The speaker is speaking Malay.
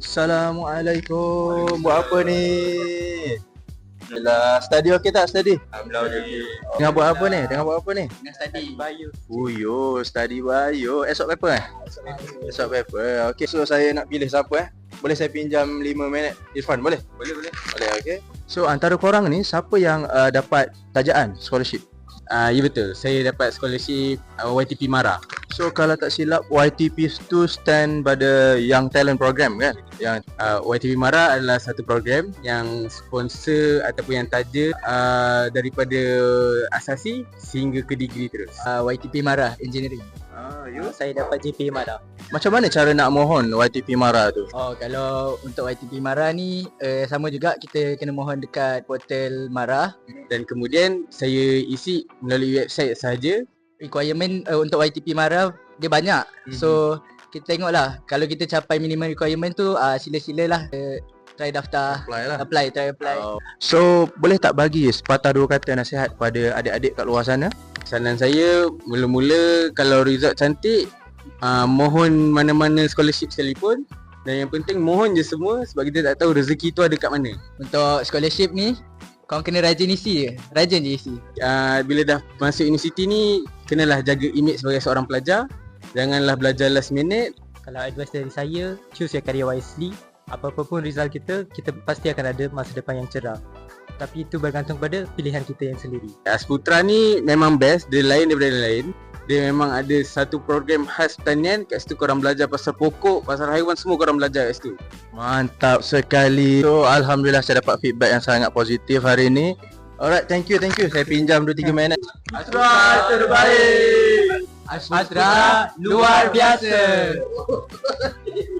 Assalamualaikum. Buat apa ni? Yelah, study okey tak study? Alhamdulillah okey. Tengah buat apa ni? Tengah buat apa ni? Dengan study bio. Uyo, study bio. Esok paper eh? Esok paper. Okey, so saya nak pilih siapa eh? Boleh saya pinjam 5 minit Irfan, boleh? Boleh boleh. Boleh, okey. So antara korang ni siapa yang uh, dapat tajaan scholarship? Ah uh, ya betul. Saya dapat scholarship uh, YTP Mara. So kalau tak silap YTP tu stand pada Young Talent Program kan? Yang uh, YTP Mara adalah satu program yang sponsor ataupun yang taja uh, daripada asasi sehingga ke degree terus. uh, YTP Mara Engineering. Ah, Saya dapat JP Mara. Macam mana cara nak mohon YTP Mara tu? Oh, kalau untuk YTP Mara ni uh, sama juga kita kena mohon dekat portal Mara. Dan kemudian saya isi melalui website sahaja Requirement uh, untuk YTP Mara dia banyak. Mhm. So kita tengoklah kalau kita capai minimum requirement tu uh, sila-silalah uh, try daftar Apply lah. apply try apply. Oh. So boleh tak bagi sepatah dua kata nasihat pada adik-adik kat luar sana? Saran saya mula-mula kalau result cantik uh, mohon mana-mana scholarship sekalipun dan yang penting mohon je semua sebab kita tak tahu rezeki tu ada kat mana. Untuk scholarship ni kau kena rajin isi je. Rajin je isi. Uh, bila dah masuk universiti ni kenalah jaga image sebagai seorang pelajar. Janganlah belajar last minute. Kalau advice dari saya, choose your career wisely. Apa-apa pun result kita, kita pasti akan ada masa depan yang cerah. Tapi itu bergantung pada pilihan kita yang sendiri. Asputra ni memang best, dia lain daripada yang lain. Dia memang ada satu program khas pertanian kat situ korang belajar pasal pokok, pasal haiwan semua korang belajar kat situ. Mantap sekali. So alhamdulillah saya dapat feedback yang sangat positif hari ini. Alright, thank you, thank you. Saya pinjam 2 3 minit. Astra terbaik! Astra luar biasa.